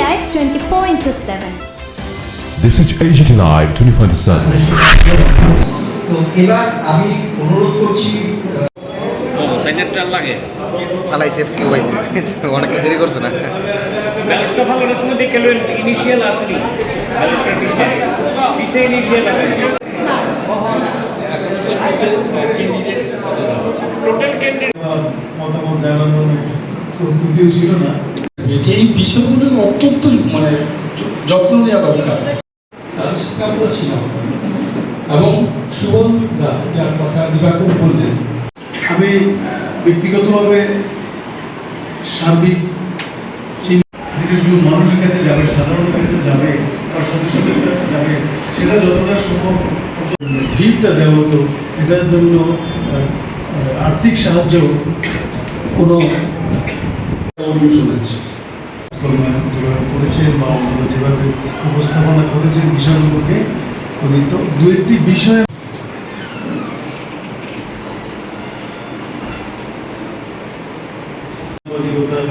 Live 24 into 7. This is AGT Live 24 7. তো এবার আমি অনুরোধ করছি ও তাইনেরটা লাগে ফালাইছে কেউ পাইছে অনেকটা দেরি করছে না। ব্যালটটা ফালানোর সময় দেখে গেল ইনিশিয়াল আসেনি। ব্যালটটা পিছে পিছে ইনিশিয়াল আসেনি। টোটাল ক্যান্ডিডেট মতামত জানানোর প্রস্তুতিও ছিল না। যে এই বিষয়গুলো অত্যন্ত মানে যত্ন নেওয়া দরকার। এবং সুবল যার কথা দিবাকর বললেন। আমি ব্যক্তিগতভাবে সার্বিক মানুষের কাছে যাবে সাধারণের কাছে যাবে তার সদস্যদের কাছে যাবে সেটা যতটা সম্ভব ভিড়টা দেওয়া হতো এটার জন্য আর্থিক সাহায্য কোনো আছে যেভাবে করেছেন বা অন্যরা যেভাবে উপস্থাপনা করেছেন বিষয়গুলোকে তো দু একটি বিষয় সাংবাদিকতার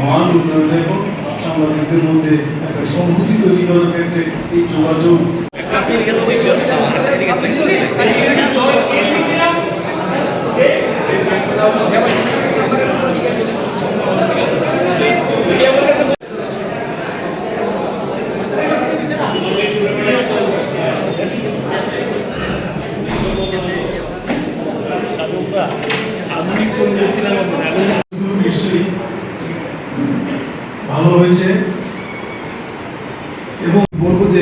মান উন্নয়ন এবং সাংবাদিকদের মধ্যে একটা সংহতি তৈরি করার ক্ষেত্রে এই যোগাযোগ আমি ফোন করেছিলাম ভালো হয়েছে। এবং বলব যে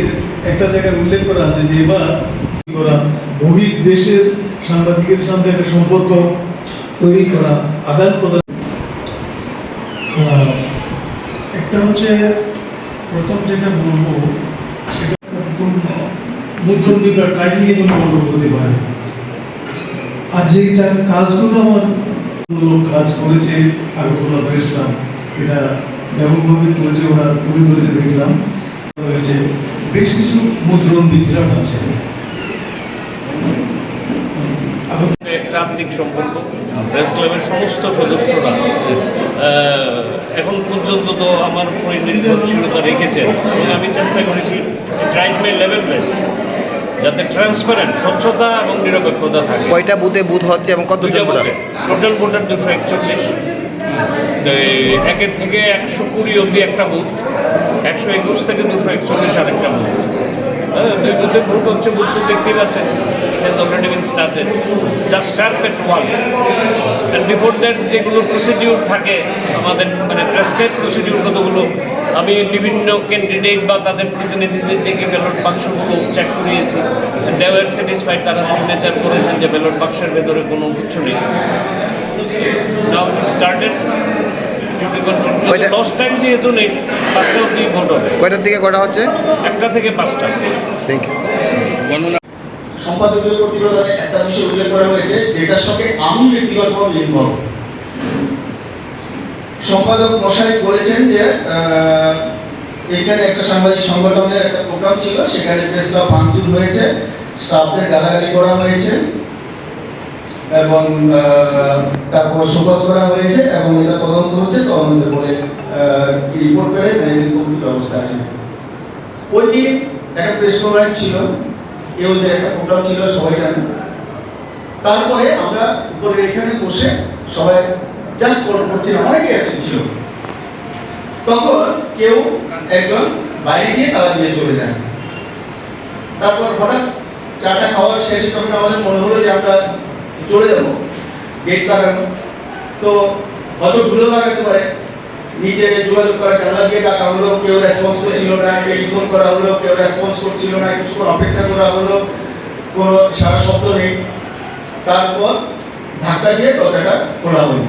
একটা জায়গায় উল্লেখ করা আছে যে এবার বহির দেশের সাংবাদিকের সঙ্গে একটা সম্পর্ক তৈরি করা, আদান প্রদান একটা হচ্ছে প্রথম যেটা বলব, সেটা মুদ্রণী বা ট্রাইনিংয়ে কোনো গণ্ডগোল হতে পারে আর যে কাজগুলো আমার কাজ করেছে আগরতলা প্রেসক্লাব এটা ব্যাপকভাবে করেছে ওরা তুলে ধরেছে, দেখলাম। হয়েছে বেশ কিছু মুদ্রণ বিভ্রাট আছে। আর্থিক সম্পর্ক, প্রেস ক্লাবের সমস্ত সদস্যরা এখন পর্যন্ত তো আমার উপরে নির্ভরশীলতা রেখেছেন আমি চেষ্টা করেছি ট্রাইড মাই লেভেল বেস্ট যাতে ট্রান্সপারেন্ট স্বচ্ছতা এবং নিরপেক্ষতা থাকে। কয়টা বুথে বুথ হচ্ছে এবং কত কতজন ভোটার? টোটাল ভোটার দুশো একচল্লিশ। একের থেকে একশো কুড়ি অবধি একটা বুথ একশো একুশ থেকে দুশো একচল্লিশ আরেকটা বুথ। হ্যাঁ, দুই বুথের ভোট হচ্ছে বুথ তো দেখতেই পাচ্ছেন। It has already been started just sharp at one and before that যেগুলো প্রসিডিউর থাকে আমাদের মানে প্রেসক্রাইব প্রসিডিউর কতগুলো? আমি বিভিন্ন ক্যান্ডিডেট বা তাদের প্রতিনিধিদের ডেকে ব্যালট বাক্সগুলো চেক করিয়েছি। দেওয়ার স্যাটিসফাইড তারা সিগনেচার করেছেন যে ব্যালট বাক্সের ভেতরে কোনো কিছু নেই। নাও স্টার্টেড লস টাইম যেহেতু নেই পাঁচটা অব্দি ভোট হবে। কয়টার দিকে কটা হচ্ছে? একটা থেকে পাঁচটা। থ্যাংক ইউ সম্পাদকীয় প্রতিবেদনে একটা বিষয় উল্লেখ করা হয়েছে যেটার সঙ্গে আমি ব্যক্তিগতভাবে হব। সম্পাদক মশাই বলেছেন যে এখানে একটা সাংবাদিক সংগঠনের একটা প্রোগ্রাম ছিল, সেখানে প্রেস ক্লাব ভাঙচুর হয়েছে স্টাফদের গালাগালি করা হয়েছে, এবং তারপর শোকজ করা হয়েছে, এবং এটা তদন্ত হচ্ছে তদন্ত বলে রিপোর্ট করে ম্যানেজিং কমিটি ব্যবস্থা নেয় ওই দিন একটা প্রেস কনফারেন্স ছিল, এও যে একটা প্রোগ্রাম ছিল, সবাই জানে। তারপরে আমরা উপরে এখানে বসে সবাই জাস্ট কল করছিলাম অনেকে ছিল তখন কেউ একজন বাইরে দিয়ে তালা দিয়ে চলে যায়। তারপর হঠাৎ চাটা খাওয়ার শেষে তখন আমাদের মনে হলো যে আমরা চলে যাব গেট লাগানো। তো হয়তো ভুলো লাগাতে পারে। নিচে যোগাযোগ করা জানলা দিয়ে ডাকা হলো কেউ রেসপন্স করছিল না টেলিফোন করা হলো কেউ রেসপন্স করছিল না কিছুক্ষণ অপেক্ষা করা হলো কোনো সারা শব্দ নেই। তারপর ধাক্কা দিয়ে দরজাটা খোলা হলো।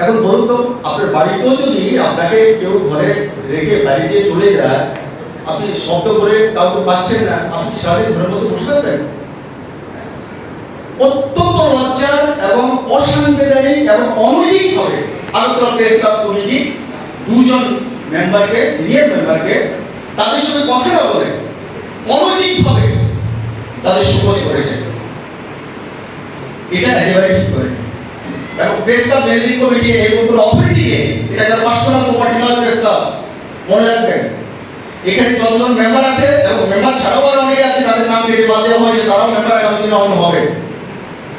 এখন বলুন তো, আপনার বাড়িতেও যদি আপনাকে কেউ ঘরে রেখে বাড়ি দিয়ে চলে যায়, আপনি শব্দ করে কাউকে পাচ্ছেন না, আপনি সারাদিন ঘরের মধ্যে বসে থাকবেন? অত্যন্ত লজ্জার এবং অসাংবিধানিক এবং অনৈতিক ভাবে আলোচনা প্রেস ক্লাব কমিটি দুজন মেম্বারকে সিনিয়র মেম্বারকে তাদের সঙ্গে কথা না বলে অনৈতিক ভাবে তাদের সুপোজ করেছে। এটা একেবারে ঠিক করে এবং প্রেস ক্লাব ম্যানেজিং কমিটি এই মতো অথরিটি নিয়ে এটা যার পার্সোনাল প্রপার্টি নয় প্রেস ক্লাব মনে রাখবেন, এখানে যতজন মেম্বার আছে, এবং মেম্বার ছাড়াও আরও অনেকে আছে, তাদের নাম কেটে বাদ দেওয়া হয়েছে, তারাও মেম্বার দিনে অন্য হবে।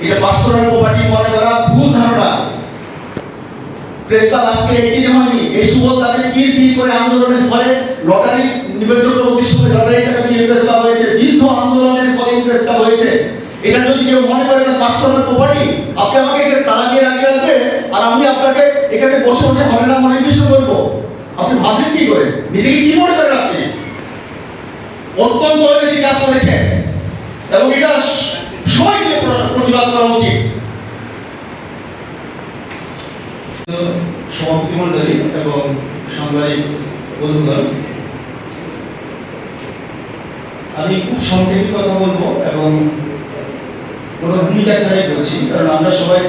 এটা পার্সোনাল প্রপার্টি মনে করা ভুল ধারণা। প্রেসটা আজকে একদিনে হয়নি, এই সুবল তাদের তীর তীর করে আন্দোলনের ফলে লটারি চক্রবর্তীর সঙ্গে লটারি টাকা দিয়ে প্রেস ক্লাব হয়েছে, দীর্ঘ আন্দোলনের ফলে প্রেস ক্লাব হয়েছে। এটা যদি কেউ মনে করে পার্সোনাল প্রপার্টি আপনি আমাকে তালা আমি আপনাকে এখানে বসে বসে হবে না মনে নির্দিষ্ট করব। আপনি ভাবলেন কি করে? নিজেকে কি মনে করেন আপনি? অত্যন্ত অনৈতিক কাজ করেছেন। এবং এটা সবাইকে প্র- প্রতিবাদ করা উচিত। সভাপতি মন্ডলী এবং সাংবাদিক বন্ধুগণ, আমি খুব সংক্ষেপে কথা বলব এবং কোনো ভূমিকা ছাড়াই বলছি, কারণ আমরা সবাই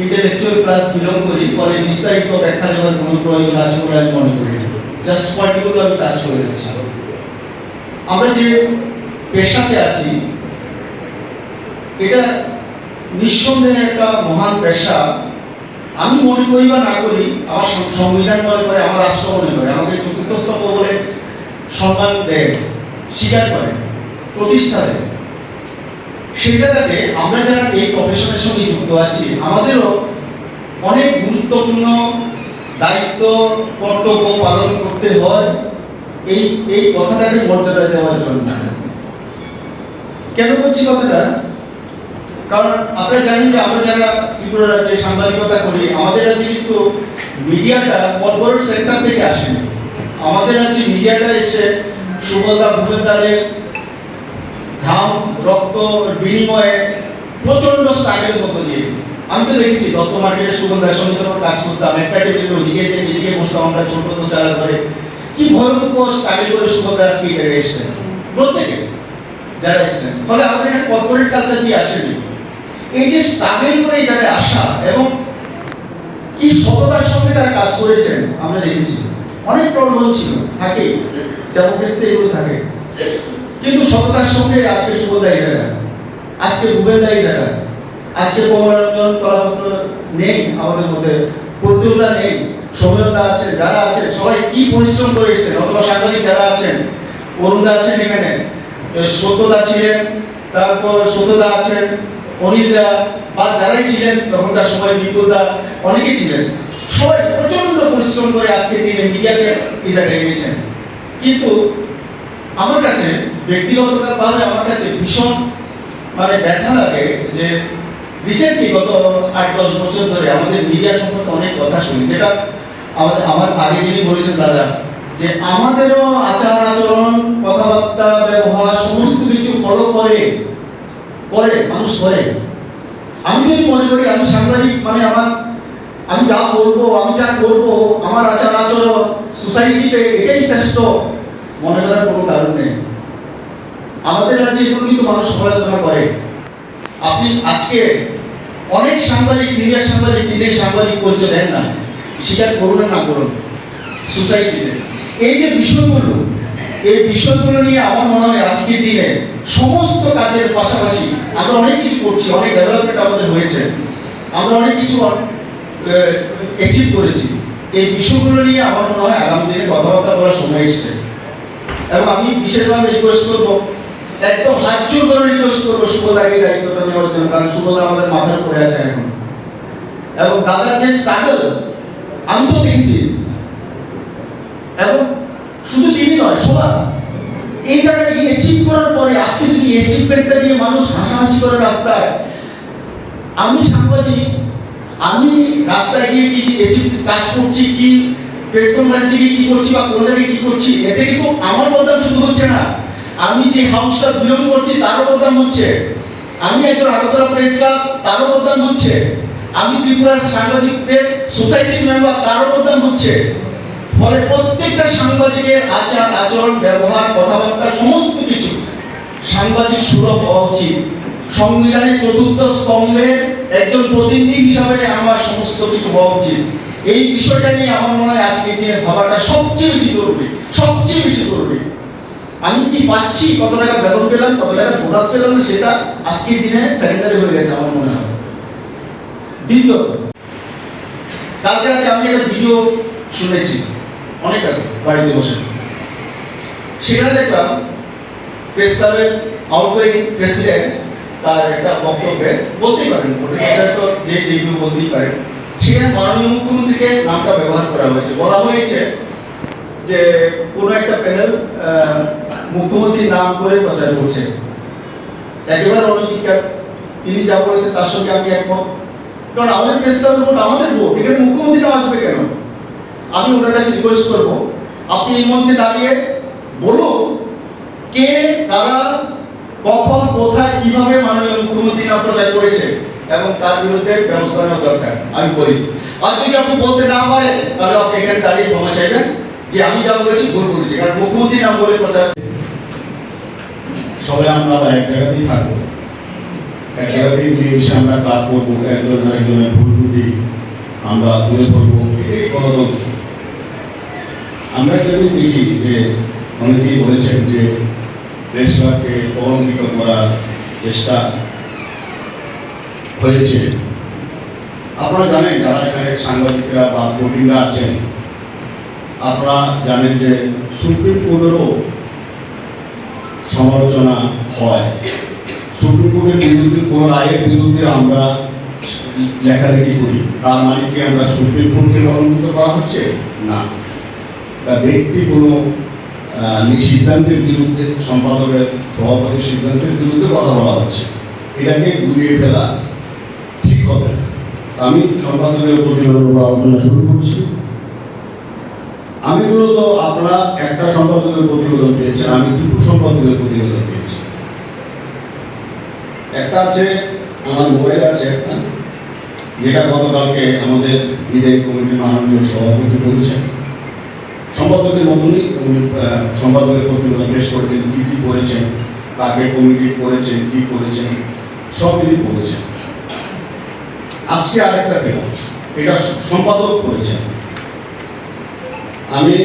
ইন্টেলেকচুয়াল ক্লাস বিলং করি, ফলে বিস্তারিত ব্যাখ্যা দেওয়ার কোনো প্রয়োজন আছে বলে আমি মনে করি জাস্ট পার্টিকুলার কাজ করে যাচ্ছি আমরা যে পেশাতে আছি, এটা নিঃসন্দেহে একটা মহান পেশা। আমি মনে করি বা না করি, আমার সংবিধান মনে করে, আমার রাষ্ট্র মনে করে। আমাকে চতুর্থ স্তম্ভ বলে সম্মান দেয়, স্বীকার করে, প্রতিষ্ঠা দেয়। সেই জায়গাতে আমরা যারা এই প্রফেশনের সঙ্গে যুক্ত আছি, আমাদেরও অনেক গুরুত্বপূর্ণ দায়িত্ব, কর্তব্য পালন করতে হয়। এই এই কথাটাকে মর্যাদা দেওয়ার জন্য। কেন বলছি কথাটা? কারণ আপনারা জানেন যে আমরা যারা ত্রিপুরা রাজ্যে সাংবাদিকতা করি, আমাদের রাজ্যে কিন্তু মিডিয়াটা কর্পোরেট সেক্টর থেকে আসে আমাদের রাজ্যে মিডিয়াটা এসছে সুভদ্রা ভূপেন্দারের ঘাম, রক্ত, বিনিময়ে প্রচণ্ড স্ট্রাগের মতো দিয়ে আমি তো দেখেছি দত্ত মার্কেটের সুগন্ধার সঙ্গে যখন কাজ করতাম। একটা টেবিলের ওদিকে এদিকে বসতাম আমরা ছোট ছোট চালা করে কি ভয়ঙ্কর স্ট্রাগল করে সুগন্ধা এই জায়গায় এসছেন। প্রত্যেকে যারা এসছেন। ফলে আমাদের এখানে কর্পোরেট কালচার দিয়ে আসেনি। এই যে স্ট্রাগল করে যারা আসা এবং কি সততার সঙ্গে তারা কাজ করেছেন, আমরা দেখেছি। অনেক প্রবলেম ছিল, থাকে। ডেমোক্রেসিতে এগুলো থাকে। কিন্তু সততার সঙ্গে আজকে সুবোধা এই জায়গায় আজকে ভূপেন্দা এই জায়গায় আজকে কমলারঞ্জন তলাপত্র নেই আমাদের মধ্যে, প্রতিযোগিতা নেই সমীরতা আছে, যারা আছে সবাই কি পরিশ্রম করে এসেছেন, অথবা সাংবাদিক যারা আছেন, অরুণদা আছেন এখানে, সত্যদা ছিলেন, তারপর সত্যদা আছেন, অনিলদা, বা যারাই ছিলেন, তখনকার সময় বিপুলদা অনেকেই ছিলেন। সবাই প্রচণ্ড পরিশ্রম করে আজকে দিনে মিডিয়াকে এই জায়গায় এনেছেন। কিন্তু আমার কাছে ব্যক্তিগতভাবে আমার কাছে ভীষণ মানে ব্যথা লাগে যে রিসেন্টলি গত আট, দশ বছর ধরে আমাদের মিডিয়া সম্পর্কে অনেক কথা শুনি, যেটা আমাদের আমার আগে যিনি বলেছেন দাদা, যে আমাদেরও আচার আচরণ, কথাবার্তা, ব্যবহার, সমস্ত কিছু ফলো করে করে, মানুষ করে। আমি যদি মনে করি, আমি সাংবাদিক মানে আমার, আমি যা বলব, আমি যা করব, আমার আচার আচরণ সোসাইটিতে এটাই শ্রেষ্ঠ, মনে করার কোনো কারণ নেই। আমাদের রাজ্যে এগুলো কিন্তু মানুষ সমালোচনা করে। আপনি আজকে অনেক সাংবাদিক, সিনিয়র সাংবাদিক নিজেই সাংবাদিক পরিচয় দেন না। স্বীকার করুন না করুন। সোসাইটিতে এই যে বিষয়গুলো, এই বিষয়গুলো নিয়ে আমার মনে হয় আজকের দিনে সমস্ত কাজের পাশাপাশি আমরা অনেক কিছু করছি, অনেক ডেভেলপমেন্ট আমাদের হয়েছে। আমরা অনেক কিছু অ্যাচিভ করেছি। এই বিষয়গুলো নিয়ে আমার মনে হয় আগামী দিনে কথাবার্তা বলার সময় এসছে। এবং আমি বিশেষভাবে রিকোয়েস্ট করব একদম হাত জোর করে রিকোয়েস্ট করব, শুভদাকে দায়িত্বটা নেওয়ার জন্য, কারণ শুভদা আমাদের মাথার উপরে আছে এখন। এবং দাদার যে স্ট্রাগল আমি তো দেখেছি। এবং শুধু তিনি নয়, সবার। এই জায়গায় এই অ্যাচিভ করার পরে, আজকে যদি অ্যাচিভমেন্টটা নিয়ে মানুষ হাসাহাসি করে রাস্তায়, আমি সাংবাদিক, আমি রাস্তায় গিয়ে কি কি achieve কাজ করছি, কি প্রেস কনফারেন্সে গিয়ে কি করছি বা কোন জায়গায় কি করছি, এতে কিন্তু আমার বদনাম শুধু হচ্ছে না। আমি যে হাউসটা বিলং করছি তারও বদনাম হচ্ছে। আমি একজন আগরতলা প্রেস ক্লাব তারও বদনাম হচ্ছে। আমি ত্রিপুরার সাংবাদিকদের সোসাইটির মেম্বার তারও বদনাম হচ্ছে। ফলে প্রত্যেকটা সাংবাদিকের আচার, আচরণ, ব্যবহার, কথাবার্তা, সমস্ত কিছু সাংবাদিক সুলভ হওয়া উচিত। সংবিধানের চতুর্থ স্তম্ভের একজন প্রতিনিধি হিসাবে আমার সমস্ত কিছু হওয়া উচিত। এই বিষয়টা নিয়ে আমার মনে হয় আজকে দিনে ভাবাটা সবচেয়ে বেশি জরুরি, সবচেয়ে বেশি জরুরি। আমি কি পাচ্ছি? কত টাকা বেতন পেলাম? কত টাকা বোনাস পেলাম? সেটা আজকের দিনে সেকেন্ডারি হয়ে গেছে আমার মনে হয়। দ্বিতীয়ত, কালকে রাতে আমি একটা ভিডিও শুনেছি, অনেক আগে, বাড়িতে বসে। সেখানে দেখলাম প্রেস ক্লাবের আউটগোয়িং প্রেসিডেন্ট তার একটা বক্তব্যে বলতেই পারেন তো যে যেগুলো বলতেই পারেন, সেখানে মাননীয় মুখ্যমন্ত্রীকে নামটা ব্যবহার করা হয়েছে। বলা হয়েছে যে কোনো একটা প্যানেল মুখ্যমন্ত্রীর নাম করে প্রচার করছে একেবারে অনৈতিক কাজ। তিনি যা বলেছেন তার সঙ্গে আমি একমত। কারণ আমাদের ক্লাবের ভোট আমাদের ভোট। এখানে মুখ্যমন্ত্রী আসবে কেন? আমি ওনার কাছে রিকোয়েস্ট করব। আপনি এই মঞ্চে দাঁড়িয়ে বলুন, কে, কারা, কখন, কোথায়, কীভাবে মাননীয় মুখ্যমন্ত্রী নাম প্রচার করেছে এবং তার বিরুদ্ধে ব্যবস্থা নেওয়া দরকার। আমি বলি আর যদি আপনি বলতে না পারেন, তাহলে আপনি এখানে দাঁড়িয়ে ক্ষমা চাইবেন যে আমি যা বলেছি ভুল বলেছি। কারণ মুখ্যমন্ত্রী নাম বলে প্রচার সবাই আমরা এক জায়গাতেই থাকব। এক জায়গাতেই মিলেমিশে আমরা কাজ করব, একজন আরেকজনের ভুল ত্রুটি আমরা তুলে ধরবো গণতন্ত্র আমরা যদি দেখি যে অনেকেই বলেছেন যে দেশটাকে কলঙ্কিত করার চেষ্টা হয়েছে। আপনারা জানেন যারা এখানে সাংবাদিকরা বা কর্মীরা আছেন, আপনারা জানেন যে সুপ্রিম কোর্টেরও সমালোচনা হয়। সুপ্রিম কোর্টের বিরুদ্ধে, কোনো রায়ের বিরুদ্ধে আমরা লেখালেখি করি। তার মানে কি আমরা সুপ্রিম কোর্টকে লঙ্ঘিত করা হচ্ছে? না। তা ব্যক্তি কোনো সিদ্ধান্তের বিরুদ্ধে, সম্পাদকের, সভাপতির সিদ্ধান্তের বিরুদ্ধে কথা বলা হচ্ছে। এটাকে গুলিয়ে ফেলা ঠিক হবে আমি সম্পাদকের প্রতিবেদন আলোচনা শুরু করছি। আমি মূলত আপনারা একটা সম্পাদকের প্রতিবেদন পেয়েছেন, আমি দুটো সম্পাদকের প্রতিবেদন পেয়েছি। একটা আছে, আমার মোবাইল আছে একটা, যেটা গতকালকে আমাদের বিদায় কমিটির মাননীয় সভাপতি করেছেন সম্পাদকের মতনই সম্পাদকের প্রতিবেদন পেশ করেছেন, কী কী করেছেন, কাকে কমিটি করেছেন, কী করেছেন, সব তিনি করেছেন আজকে আরেকটা পেলাম এটা সম্পাদক করেছেন। আমি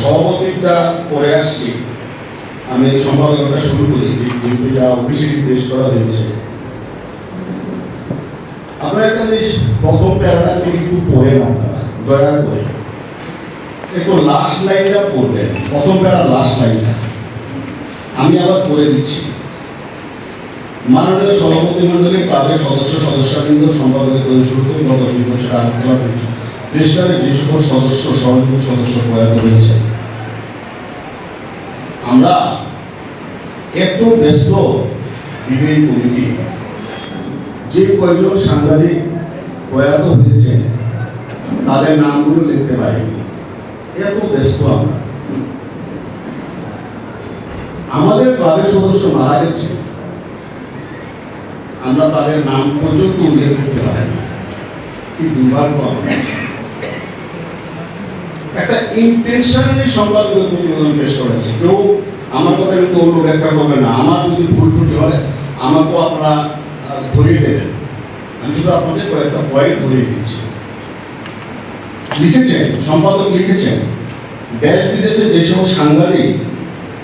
সভাপতিটা করে আসছি। আমি সম্পাদকটা শুরু করি বিলটা অফিসে পেশ করা হয়েছে। আপনারা একটা জিনিস প্রথম প্যারাটা একটু পড়েন আপনারা দয়া করে। একটু লাস্ট লাইনটা পড়বেন প্রথম প্যারা লাস্ট লাইনটা আমি আবার পড়ে দিচ্ছি। মাননীয় সভাপতি মন্ডলী ক্লাবের সদস্য, সদস্যবৃন্দ সম্পাদকের শুরু করে গত দুই বছর আলোচনা করেছি যে সকল সদস্য, সহযোগী সদস্য প্রয়াত হয়েছে আমরা এত ব্যস্ত বিবেক কমিটি। যে কয়জন সাংবাদিক প্রয়াত হয়েছেন, তাদের নামগুলো লিখতে পারিনি এত ব্যস্ত আমরা। আমাদের ক্লাবের সদস্য মারা গেছে। আমরা তাদের নাম পর্যন্ত উল্লেখ করতে পারি কি দুর্ভাগ্য আমাদের। একটা ইন্টেনশনালি সংবাদগুলো প্রতিবেদন পেশ করেছে। কেউ আমার কথা কিন্তু অন্য ব্যাখ্যা করবে না। আমার যদি ভুল ত্রুটি হয়, আমাকেও আপনারা ধরিয়ে দেবেন। আমি শুধু আপনাদের কয়েকটা পয়েন্ট ধরিয়ে দিচ্ছি। লিখেছেন, সম্পাদক লিখেছেন, দেশ বিদেশে যেসব সাংবাদিক,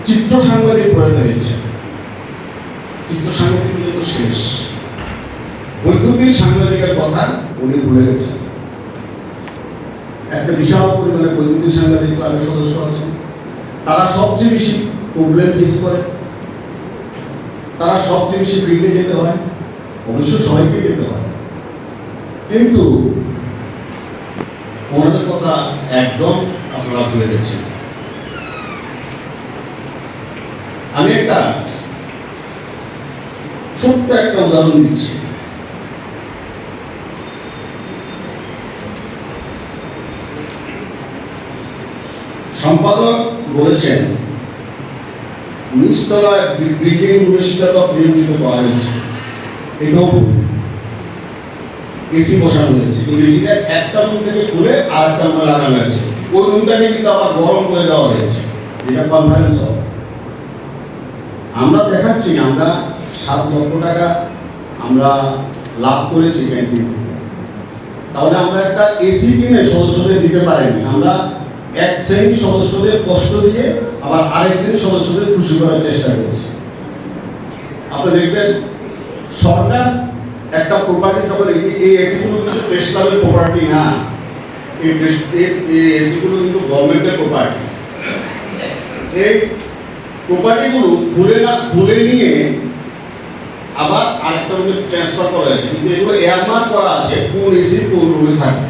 চিত্র সাংবাদিক প্রয়াত হয়েছে চিত্র সাংবাদিক শেষ। বৈদ্যুতিক সাংবাদিকের কথা উনি ভুলে গেছেন। একটা বিশাল পরিমাণে বৈদ্যুতিক সাংবাদিক ক্লাবের সদস্য আছেন তারা সবচেয়ে বেশি প্রবলেম ফেস করে। তারা সবচেয়ে বেশি ফিল্ডে যেতে হয়। অবশ্য সবাইকে যেতে হয়। কিন্তু ওনাদের কথা একদম আপনারা ভুলে গেছেন। আমি একটা ছোট্ট একটা উদাহরণ দিচ্ছি। সম্পাদক বলেছেন, নিচতলায় বিল্ডিং করা হয়েছে। এটাও এসি বসানো হয়েছে। কিন্তু এসিটা একটা রুম থেকে খুলে রুমে লাগানো হয়েছে। ওই রুমটাকে কিন্তু আবার গরম করে দেওয়া হয়েছে। কনফারেন্স হল আমরা দেখাচ্ছি আমরা সাত লক্ষ টাকা আমরা লাভ করেছি ক্যান্টিন থেকে। তাহলে আমরা একটা এসি কিনে সদস্যদের দিতে পারিনি। আমরা এক শ্রেণি সদস্যদের কষ্ট দিয়ে আবার আরেক শ্রেণি সদস্যদের খুশি করার চেষ্টা করেছি। আপনি দেখবেন, সরকার একটা প্রপার্টি যখন দেখি এই এসিগুলো কিন্তু প্রেস ক্লাবের প্রপার্টি না, এই এই এসিগুলো কিন্তু গভর্নমেন্টের প্রপার্টি এই প্রপার্টিগুলো খুলে না, খুলে নিয়ে আবার আরেকটা ট্রান্সফার করা হয়েছে। কিন্তু এগুলো এয়ারমার্ক করা আছে কোন এসি কোন রুমে থাকবে।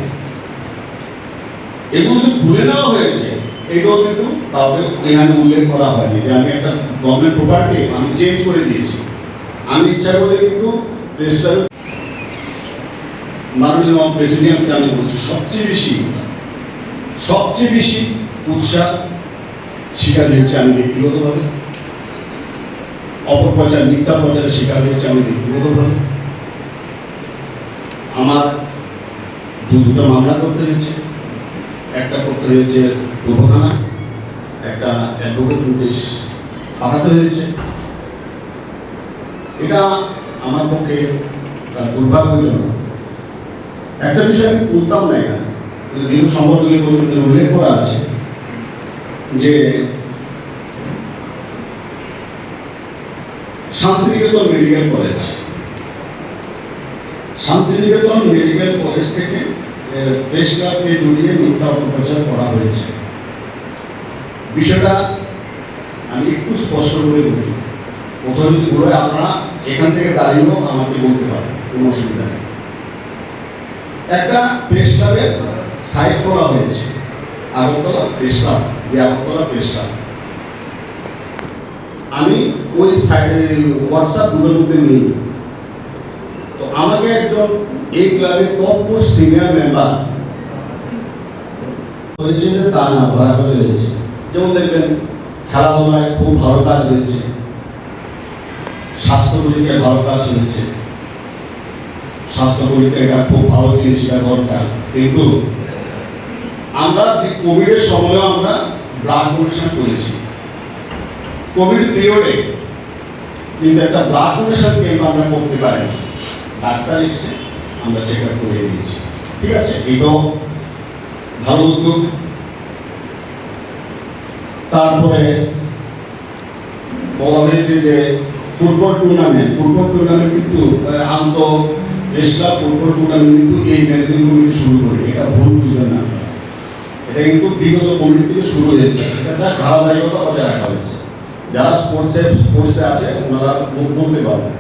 এগুলো যে খুলে নেওয়া হয়েছে, এগুলো কিন্তু কাউকে এখানে উল্লেখ করা হয়নি যে আমি একটা গভর্নমেন্ট প্রপার্টি আমি চেঞ্জ করে দিয়েছি। আমি ইচ্ছা করে কিন্তু মাননীয় প্রেসিডেন্টকে আমি বলছি, সবচেয়ে বেশি সবচেয়ে বেশি উৎসাহ শিকার হয়েছে আমি ব্যক্তিগতভাবে। অপপ্রচার, মিথ্যা প্রচারের শিকার হয়েছে আমি ব্যক্তিগতভাবে। আমার দু দুটো মামলা করতে হয়েছে। একটা করতে হয়েছে পূর্ব থানা একটা অ্যাডভোকেট নোটিশ পাঠাতে হয়েছে। এটা আমার পক্ষে দুর্ভাগ্যজনক। একটা বিষয় আমি তুলতাম না এখানে সংগঠনের বইতে উল্লেখ করা আছে যে Santiniketan medical college, Santiniketan medical college থেকে প্রেস জড়িয়ে মিথ্যা অপপ্রচার করা হয়েছে। বিষয়টা আমি একটু স্পষ্ট করে বলি। প্রথমে বলে, আপনারা এখান থেকে দাঁড়িয়েও আমাকে বলতে পারেন, কোনো অসুবিধা নেই। একটা প্রেস ক্লাবের সাইট করা হয়েছে, আগরতলা প্রেস ক্লাব যে আগরতলা প্রেস ক্লাব আমি ওই সাইডে হোয়াটসঅ্যাপ গ্রুপের মধ্যে নেই। তো আমাকে একজন এই ক্লাবের টপ মোস্ট সিনিয়র মেম্বার হয়েছে যে তা না ধরা করে রয়েছে। যেমন দেখবেন, খেলাধুলায় খুব ভালো কাজ হয়েছে। স্বাস্থ্য পরীক্ষায় ভালো কাজ হয়েছে। স্বাস্থ্য পরীক্ষা এটা খুব ভালো জিনিস এটা দরকার কিন্তু আমরা কোভিডের সময়ও আমরা ব্লাড ডোনেশন করেছি। কোভিড পিরিয়ডে কিন্তু একটা ব্লাড ডোনেশন কিন্তু আমরা করতে পারি ডাক্তার এসছে। আমরা আপ করে দিয়েছি। ঠিক আছে? এটাও ভালো উদ্যোগ। তারপরে বলা হয়েছে যে ফুটবল টুর্নামেন্ট ফুটবল টুর্নামেন্ট কিন্তু আন্ত দেশলা ফুটবল টুর্নামেন্ট কিন্তু এই ম্যানেজিং শুরু করে। এটা ভুল বুঝবেন না এটা কিন্তু বিগত কমিটি থেকে শুরু হয়েছে। এটা ধারাবাহিকতা বজায় রাখা হয়েছে। যারা স্পোর্টসে স্পোর্টসে আছে, ওনারা বলতে পারবেন।